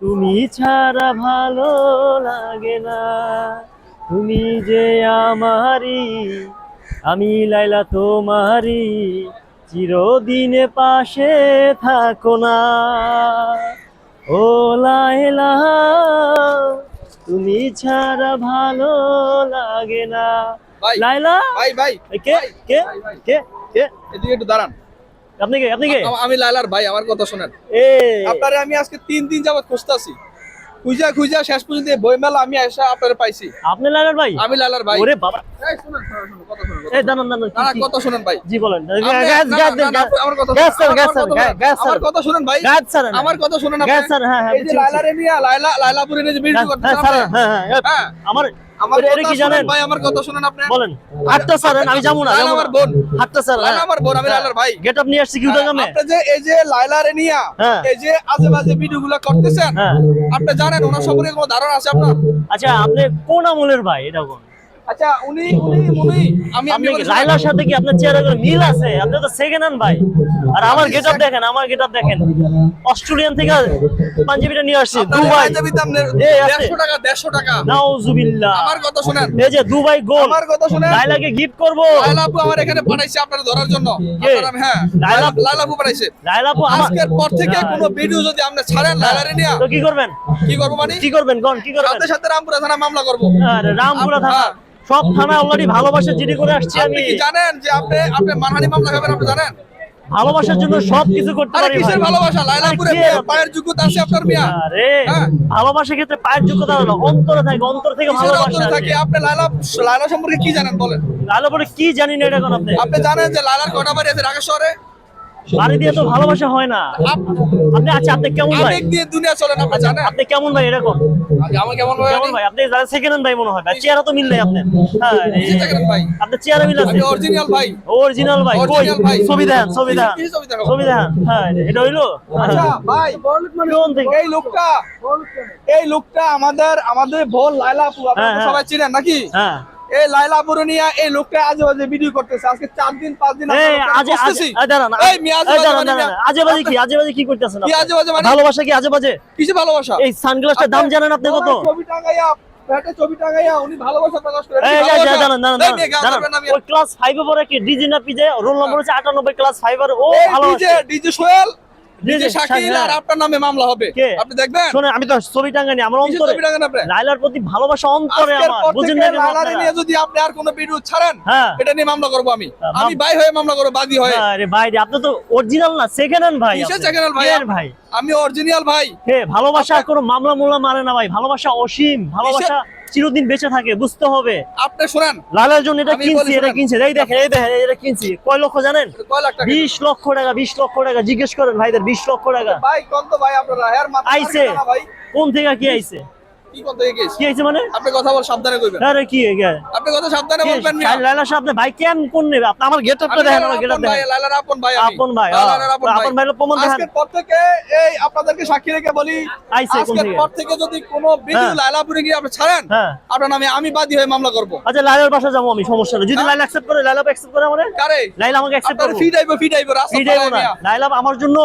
তুমি ছাড়া ভালো লাগে না। তুমি যে আমারি আমি লাইলা তোমারি চিরদিনে পাশে থাকো না। ও লাইলা তুমি ছাড়া ভালো লাগে না। লাইলা ভাই ভাই কে কে কে কে? এদিকে একটু দাঁড়ান। আপনি কে? আপনি কে? আমি লালার ভাই আমার কথা শোনেন। আপনারে আমি আজকে তিন দিন যাবত খুঁজতেছি। খুঁজা খুঁজা শেষ পর্যন্ত আমি এসে আপনারে পাইছি। আপনি লাইলার ভাই? আমি লালার ভাই। ওরে বাবা। এই শুনেন, কথা শুনেন, এই দাঁড়ান দাঁড়ান কথা শুনেন ভাই। জি বলেন। গ্যাস গ্যাস আমার কথা gas sir gas sir gas আমার কথা শুনেন ভাই। গ্যাস স্যার আমার কথা শুনেন আপনি। গ্যাস স্যার হ্যাঁ হ্যাঁ এই যে বুঝছি। লাইলারে লাইলা লাইলাপুরে যে হ্যাঁ, স্যার, হ্যাঁ, হ্যাঁ, হ্যাঁ। আমার আমার এটা- এটা কি জানেন? ভাই আমার কথা শুনেন আপনি? বলেন। হাতটা স্যার আমি যাব না আমার বোন। হাতটা স্যার লাইলা আমার বোন আমি লাইলার ভাই। গেট নিয়ে আসছি কি উঠে আপনি যে এই যে লাইলারে নিয়া হ্যাঁ। এই যে আজে বাজে ভিডিও গুলো করতেছেন হ্যাঁ। আপনি জানেন ওনার সম্পর্কে কোনো ধারণা আছে আপনার? আচ্ছা আপনি কোন আমলের ভাই? এটা কোন আচ্ছা উনি উনি উনি আমি আপনি লাইলার সাথে কি আপনার চেহারা মিল আছে? আপনি তো সেকেন্ড হ্যান্ড ভাই। আর আমার গেট আপ দেখেন আমার গেট আপ দেখেন। অস্ট্রেলিয়ান থেকে পাঞ্জাবিটা নিয়ে আসছি দুবাই। পাঞ্জাবি দাম নে- এই আছে। 150 টাকা 150 টাকা। নাউজুবিল্লাহ। আমার কথা শুনেন। এই যে দুবাই গোল আমার কথা শুনেন। লাইলাকে গিফট করব। লাইলা আমার এখানে পাঠাইছে আপনার ধরার জন্য। হ্যাঁ পাঠাইছে। লাইলা আপু আজকের পর থেকে কোনো ভিডিও যদি আপনি ছাড়েন লাইলারে নিয়া তো কি করবেন? কি করব মানে? কি করবেন? কোন কি করবেন? সাথে সাথে রামপুরা থানা মামলা করব। আরে রামপুরা থানা হ্যাঁ। সব থানা অলরেডি ভালোবাসা জিডি করে আসছি আমি। জানেন যে আপনি আপনি মানহানি মামলা খাবেন আপনি জানেন? ভালোবাসার জন্য সব কিছু করতে পারি ভাই। কিসের ভালোবাসা? লাইলাপুরে পায়ের যোগ্যতা আছে আপনার মিয়া। আরে হ্যাঁ। ভালোবাসার ক্ষেত্রে পায়ের যোগ্যতা হলো অন্তরে থাকে অন্তর থেকে ভালোবাসা অন্তরে থাকে? আপনি লাইলা লাইলা সম্পর্কে কি জানেন বলেন? লাইলা পরে কি জানি না এটা কোন আপনি আপনি জানেন যে লাইলার কটা বাড়ি আছে ঢাকা শহরে? বাড়ি দিয়ে তো ভালোবাসা হয় না। আপনি আচ্ছা আপনি কেমন ভাই? আবেগ দিয়ে দুনিয়া চলেন আপনি জানেন? আপনি কেমন ভাই এরকম? আমার কেমন ভাই? কেমন ভাই? আপনি সেকেন্ড হ্যান্ড ভাই মনে হয় ভাই। চেহারা তো মিল নাই আপনার। হ্যাঁ ভাই। আপনার চেহারা মিল আছে। অরিজিনাল ভাই। অরিজিনাল ভাই। কই? ছবি দেন ছবি দেন ছবি দেন হ্যাঁ এটা হইল? আচ্ছা ভাই কোন থেকে? এই লোকটা এই লোকটা আমাদের আমাদের বোন লাইলা আপু হ্যাঁ, হ্যাঁ। সবাই চিনেন নাকি? হ্যাঁ। এই লাইলা এই লোকটা আজে বাজে ভিডিও করতেছে। আজকে চার দিন পাঁচ দিন আজে বাজে মানে। আজে বাজে কি আজে বাজে কি করতেছেন কি আজে বাজে মানে? ভালোবাসা কি আজে বাজে? কিসে ভালোবাসা? এই সানগ্লাসটার দাম জানেন আপনি কত? ছবি টাঙাইয়া পেটে ছবি টাঙাইয়া উনি ভালোবাসা প্রকাশ করে এই যা, যা, দাঁড়ান দাঁড়ান এই মেয়ে, গান দাঁড়ান। করবেন না মিয়া। ওই ক্লাস 5 এ পড়ে কি ডিজি না পিজে রোল নম্বর হচ্ছে 98 ক্লাস 5 এর ও ভালোবাসে। ডিজে সোহেল ডিজে শাকিল হ্যাঁ। আর আপনার নামে মামলা হবে। আপনি দেখবেন? শুনে আমি তো ছবি টাঙ্গানি আমার অন্তরে ছবি টাঙান আপনি লাইলার প্রতি ভালোবাসা অন্তরে আমার বুঝেন না কেন নিয়ে যদি আপনি আর কোনো ভিডিও ছাড়েন হ্যাঁ। এটা নিয়ে মামলা করব আমি। হ্যাঁ, আমি ভাই হয়ে মামলা করব বাদী হয়ে। আরে ভাই রে, আপনি তো অরিজিনাল না সেকেন্ড হ্যান্ড ভাই কিসের ভাই? আমি অরিজিনাল ভাই। হে ভালোবাসা কোনো মামলা মোলা মারে না ভাই ভালোবাসা অসীম ভালোবাসা চিরদিন বেঁচে থাকে বুঝতে হবে। আপনি শুনেন। লালের জন্য এটা কিনছি এটা কিনছি। এই দেখেন এই দেখেন এটা কিনছি। কয় লক্ষ জানেন? বিশ লক্ষ টাকা বিশ লক্ষ টাকা। জিজ্ঞেস করেন ভাইদের বিশ লক্ষ টাকা। ভাই কোন তো ভাই আপনারা আইসে মাথা আইছে। কোন থেকে কি আইছে? মানে? কোন নেবে? আপনি আমার গেট আপটা আমি দেখেন আমার গেট আপন ভাই আপন ভাই আপন ভাই, লালার হ্যাঁ। আপন আপন ভাই হলো প্রমাণ দেখান। পর থেকে এই আপনাদেরকে সাক্ষী রেখে বলি আজকের পর থেকে যদি কোনো ভিডিও হ্যাঁ। লাইলাপুরে গিয়ে আপনি ছাড়েন হ্যাঁ। আপনার নামে আমি বাদী হয়ে মামলা করব। আচ্ছা লাইলার বাসা যাব আমি সমস্যা নেই। যদি লাইলা অ্যাকসেপ্ট করে লাইলা অ্যাকসেপ্ট করে আমারে? কারে? লাইলা আমাকে অ্যাকসেপ্ট ফি ফি রাস্তা না। লাইলা আমার জন্য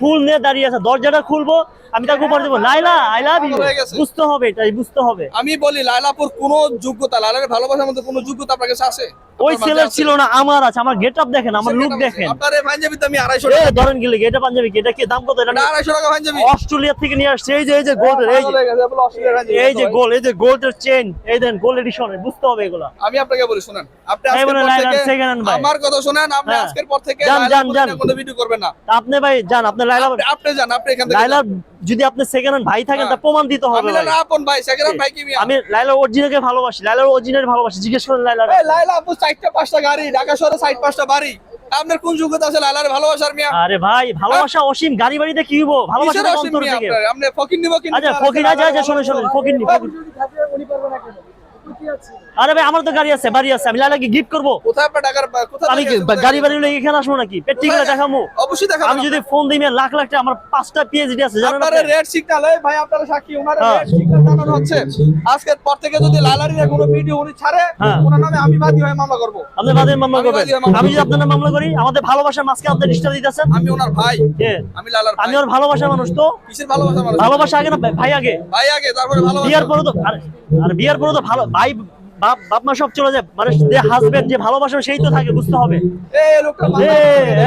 ফুল নিয়ে দাঁড়িয়ে আছে দরজাটা খুলবো আমি তাকে উপর দেবো। Laila I love you. বুঝতে হবে এটাই বুঝতে হবে। আমি বলি লাইলাপুর কোনো যোগ্যতা লাইলাকে ভালোবাসার মধ্যে কোনো যোগ্যতা আপনার কাছে আছে? ওই ছেলের ছিল না আমার আছে আমার গেট আপ দেখেন আমার লুক দেখেন পাঞ্জাবিতে আমি আড়াইশো এ টাকা ধরেন গেলে এটা পাঞ্জাবি কি এটা কি দাম কত এটা এটা আড়াইশো টাকা পাঞ্জাবি অস্ট্রেলিয়া থেকে নিয়ে আসছে এই যে এই যে গোল্ড এই যে হয়ে পাঞ্জাবি। এই যে গোল্ড এই যে গোল্ডের চেন এই দেন গোল্ড এডিশন বুঝতে হবে এগুলা আমি আপনাকে বলি শুনেন আপনি ভাই। আমার কথা শুনেন আপনি হ্যাঁ। আজকের পর থেকে লাইলাপুর যান। নিয়ে কোনো ভিডিও করবেন না আপনি ভাই যান আপনি লাইলা আপনি- যান আপনি এখান থেকে লাইলার যান। যদি আপনি সেকেন্ড হ্যান্ড ভাই থাকেন তা হ্যাঁ। প্রমাণ দিতে হবে আমি। লাইলা আপন ভাই সেকেন্ড হ্যান্ড ভাই কি আমি লাইলার অরিজিনালকে ভালোবাসি লাইলার অরিজিনাল ভালোবাসি জিজ্ঞেস করেন লাইলা আপু চারটা পাঁচটা গাড়ি ঢাকা শহরে সাইড পাঁচটা বাড়ি। আপনার কোন যোগ্যতা আছে? লালার ভালোবাসার মিয়া। আরে ভাই ভালোবাসা অসীম। গাড়ি বাড়িতে কি হইব? ভালোবাসা অসীম অন্তর মিয়া থেকে। আপনি ফকির নিব কিনতে আচ্ছা ফকির আচ্ছা লাইলার শুনুন শোনেন ফকির নি যদি থাকে, উনি পারবে না কেন? আরে ভাই আমার তো গাড়ি আছে বাড়ি আছে আমি লাইলাকে গিফট করব। কোথায় আপনার টাকার কোথায় আমি গাড়ি বাড়ি এখানে আসব নাকি? দেখামু। অবশ্যই দেখাবেন আমি যদি ফোন দিই লাখ লাখ টাকা আমার পাঁচটা পিএইচডি আছে জানেন আপনারা রেড সিগন্যাল এই ভাই আপনারা সাক্ষী ওনারা। রেড সিগন্যাল জানানো হচ্ছে। আজকের পর থেকে যদি লালারির কোনো ভিডিও উনি ছাড়ে হ্যাঁ। ওনার নামে আমি বাদী হয়ে মামলা করব। আপনি বাদের মামলা করবেন? বাদী আমি যদি আপনার নামে মামলা করি আমাদের ভালোবাসার মাঝকে আপনি ডিস্টার্ব দিতেছেন। আমি ওনার ভাই। আমি লালার ভাই। আমি ওর ভালোবাসার মানুষ তো। কিসের ভালোবাসা মানুষ? ভালোবাসা আগে না ভাই আগে? ভাই আগে তারপরে ভালোবাসা। বিয়ার পরে তো আর বিয়ার পরে তো ভালো ভাই বাপ বাপ মা সব চলে যায়। মানে যে হাজবেন্ড যে ভালোবাসা সেই তো থাকে বুঝতে হবে।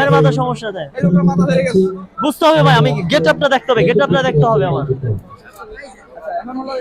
এর মাথা সমস্যা দেয়। বুঝতে হবে ভাই আমি গেট আপটা দেখতে হবে গেট আপটা দেখতে হবে আমার। হলো